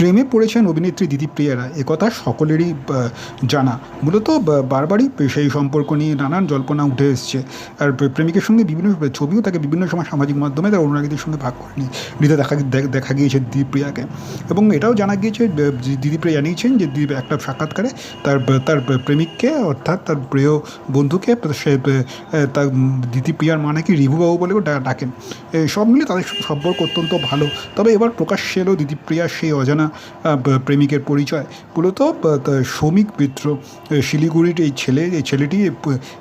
প্রেমে পড়েছেন অভিনেত্রী দিদিপ্রিয়া রায় একথা সকলেরই জানা। মূলত বারবারই সেই সম্পর্ক নিয়ে নানান জল্পনা উঠে এসছে। আর প্রেমিকের সঙ্গে বিভিন্ন ছবিও তাকে বিভিন্ন সময় সামাজিক মাধ্যমে তার অনুরাগীদের সঙ্গে ভাগ করে নিয়ে নিতে দেখা দেখ- গিয়েছে দিদিপ্রিয়াকে এবং এটাও জানা গিয়েছে দিদিপ্রিয়া জানিয়েছেন যে দিদি একটা সাক্ষাৎকারে তার তার প্রেমিককে, অর্থাৎ তার প্রিয় বন্ধুকে সে তার দিদিপ্রিয়ার মা নাকি রিভুবাবু বলেও ডাকেন। সব মিলে তাদের সম্পর্ক অত্যন্ত ভালো। তবে এবার প্রকাশ্যে এলো দিদিপ্রিয়ার সেই অজানা প্রেমিকের পরিচয়। মূলত শ্রমিক মিত্র শিলিগুড়ির এই ছেলে, এই ছেলেটি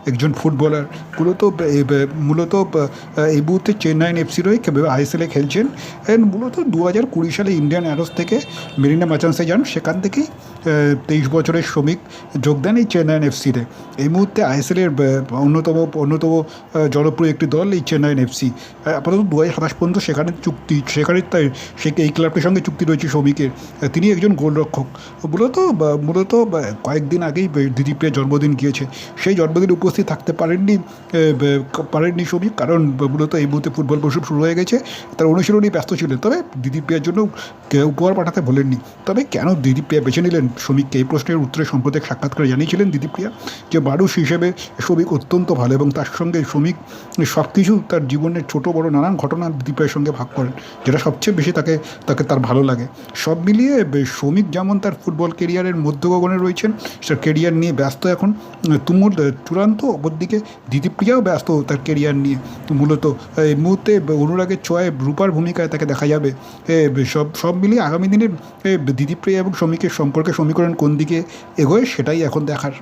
একজন ফুটবলার। মূলত মূলত এই মুহূর্তে চেন্নাইন এফসির হয়ে আইএসএলে খেলছেন। মূলত দু হাজার কুড়ি সালে ইন্ডিয়ান অ্যারোস থেকে মেরিনা মাচান্সে যান। সেখান থেকেই তেইশ বছরের শ্রমিক যোগ দেন এই চেন্নাইন এফসিতে এই মুহূর্তে আইএসএলের অন্যতম অন্যতম জনপ্রিয় একটি দল এই চেন্নাইন এফসি আপাতত দু হাজার সাতাশ পর্যন্ত সেখানে চুক্তি, সেখানে তাই সে, এই ক্লাবটির সঙ্গে চুক্তি রয়েছে শ্রমিকের তিনি একজন গোলরক্ষক। মূলত মূলত কয়েকদিন আগেই দিদিপ্রিয়ার জন্মদিন গিয়েছে। সেই জন্মদিনে উপস্থিত থাকতে পারেননি পারেননি শ্রমিক কারণ মূলত এই মুহূর্তে ফুটবল মৌসুম শুরু হয়ে গেছে। তার অনুশীলনী ব্যস্ত ছিলেন। তবে দিদিপ্রিয়ার জন্য কে- উপহার পাঠাতে বলেননি। তবে কেন দিদিপ্রিয়া বেছে নিলেন? শ্রমিককে এই প্রশ্নের উত্তরে সম্প্রতি সাক্ষাৎকারে জানিয়েছিলেন দিদিপ্রিয়া যে, মানুষ হিসেবে শ্রমিক অত্যন্ত ভালো এবং তার সঙ্গে শ্রমিক সব কিছু তার জীবনের ছোট বড় নানান ঘটনা দিদিপ্রিয়ার সঙ্গে ভাগ করেন, যেটা সবচেয়ে বেশি তাকে তাকে তার ভালো লাগে। সব মিলিয়ে শ্রমিক যেমন তার ফুটবল কেরিয়ারের মধ্যগগনে রয়েছেন, সে কেরিয়ার নিয়ে ব্যস্ত এখন। তুমুল চূড়ান্ত অপরদিকে দিদিপ্রিয়াও ব্যস্ত তার কেরিয়ার নিয়ে। মূলত এই মুহূর্তে অনুরাগের চয়ে রূপার ভূমিকায় তাকে দেখা যাবে। সব সব মিলিয়ে আগামী দিনের দিদিপ্রিয়া এবং শ্রমিকের সম্পর্কে সমীকরণ কোন দিকে এগোয় সেটাই এখন দেখার।